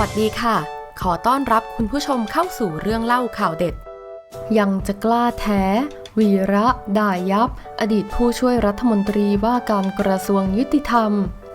วัสดีค่ะ ขอต้อนรับคุณผู้ชมเข้าสู่เรื่องเล่าข่าวเด็ด ยังจะกล้าแท้ วีระด่ายับ อดีตผู้ช่วยรัฐมนตรีว่าการกระทรวงยุติธรรม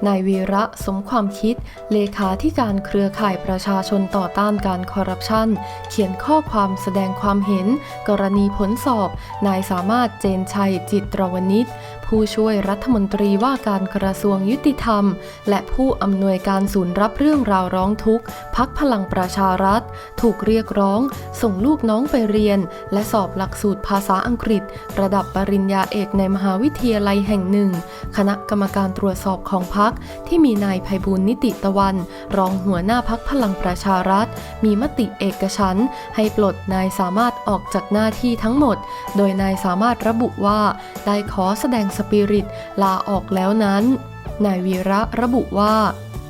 นายวีระสมความคิด เลขาธิการเครือข่ายประชาชนต่อต้านการคอร์รัปชัน เขียนข้อความแสดงความเห็น กรณีผลสอบ นายสามารถเจนชัยจิตรวณิชผู้ช่วยรัฐมนตรีว่าการกระทรวงยุติธรรม และผู้อำนวยการศูนย์รับเรื่องราวร้องทุกข์พักพลังประชารัฐ ถูกเรียกร้อง ส่งลูกน้องไปเรียน และสอบหลักสูตรภาษาอังกฤษ ระดับปริญญาเอกในมหาวิทยาลัยแห่งหนึ่ง คณะกรรมการตรวจสอบของพักที่มีนายภัยบูลนิติตะวัน รองหัวหน้าพักพลังประชารัฐ มีมติเอกฉันให้ปลดนายสามารถออกจากหน้าที่ทั้งหมด โดยนายสามารถระบุว่าได้ขอแสดงสปิริตลาออกแล้วนั้น นายวีระระบุว่า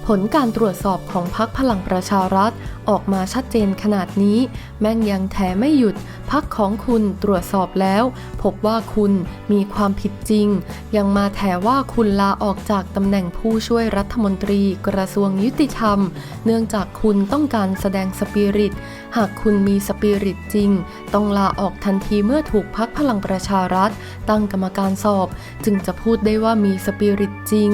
ผลการตรวจสอบของพักพลังประชารัฐ ออกมาชัดเจนขนาดนี้ แม่งยังแถไม่หยุด พักของคุณตรวจสอบแล้ว พบว่าคุณมีความผิดจริง ยังมาแถว่าคุณลาออกจากตำแหน่งผู้ช่วยรัฐมนตรีกระทรวงยุติธรรม เนื่องจากคุณต้องการแสดงสปิริต หากคุณมีสปิริตจริง ต้องลาออกทันทีเมื่อถูกพักพลังประชารัฐ ตั้งกรรมการสอบ จึงจะพูดได้ว่ามีสปิริตจริง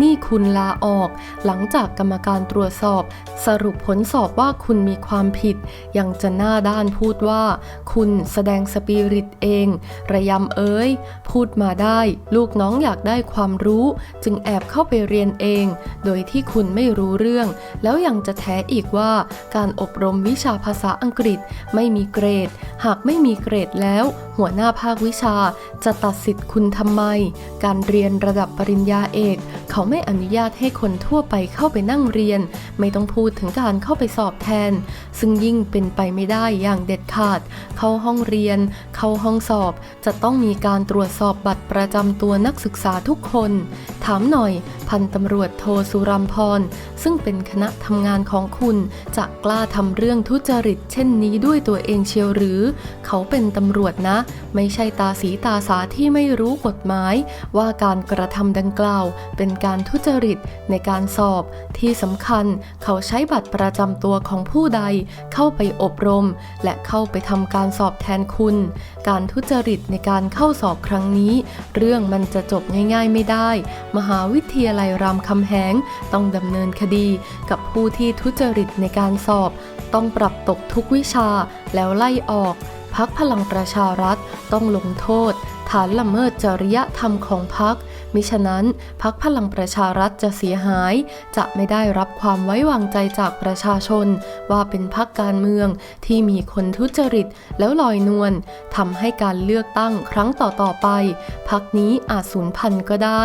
นี่คุณลาออกหลังจากกรรมการตรวจสอบ สรุปผลสอบว่าคุณมีความผิด ยังจะหน้าด้านพูดว่า คุณแสดงสปิริตเอง ระยำเอ้ย พูดมาได้ ลูกน้องอยากได้ความรู้ จึงแอบเข้าไปเรียนเอง โดยที่คุณไม่รู้เรื่อง แล้วยังจะแถอีกว่า การอบรมวิชาภาษาอังกฤษไม่มีเกรด หากไม่มีเกรดแล้ว หัวหน้าภาควิชา จะตัดสิทธิ์คุณทำไม การเรียนระดับปริญญาเอก เขาไม่อนุญาตให้คนทั่วไปเข้าเข้าไปนั่งเรียน ไม่ต้องพูดถึงการเข้าไปสอบแทน ซึ่งยิ่งเป็นไปไม่ได้อย่างเด็ดขาด เข้าห้องเรียน เข้าห้องสอบ จะต้องมีการตรวจสอบบัตรประจำตัวนักศึกษาทุกคน ถามหน่อย พันตำรวจโทสุรัมพร ซึ่งเป็นคณะทำงานของคุณ จะกล้าทำเรื่องทุจริตเช่นนี้ด้วยตัวเองเชียวหรือ เขาเป็นตำรวจนะ ไม่ใช่ตาสีตาสาที่ไม่รู้กฎหมาย ว่าการกระทำดังกล่าว เป็นการทุจริตในการสอบ ที่สำคัญ เขาใช้บัตรประจำตัวของผู้ใด เข้าไปอบรม และเข้าไปทำการสอบแทนคุณ การทุจริตในการเข้าสอบครั้งนี้ เรื่องมันจะจบง่าย ๆ ไม่ได้มหาวิทยาลัยรามคำแหง ต้องดำเนินคดีกับผู้ที่ทุจริตในการสอบ ต้องปรับตกทุกวิชาแล้วไล่ออก พักพลังประชารัฐต้องลงโทษ ฐานละเมิดจริยธรรมของพักมิฉะนั้นพักพลังประชารัฐจะเสียหาย จะไม่ได้รับความไว้วางใจจากประชาชน ว่าเป็นพักการเมืองที่มีคนทุจริตแล้วลอยนวลทำให้การเลือกตั้งครั้งต่อๆไปพักนี้อาจสูญพันธุ์ก็ได้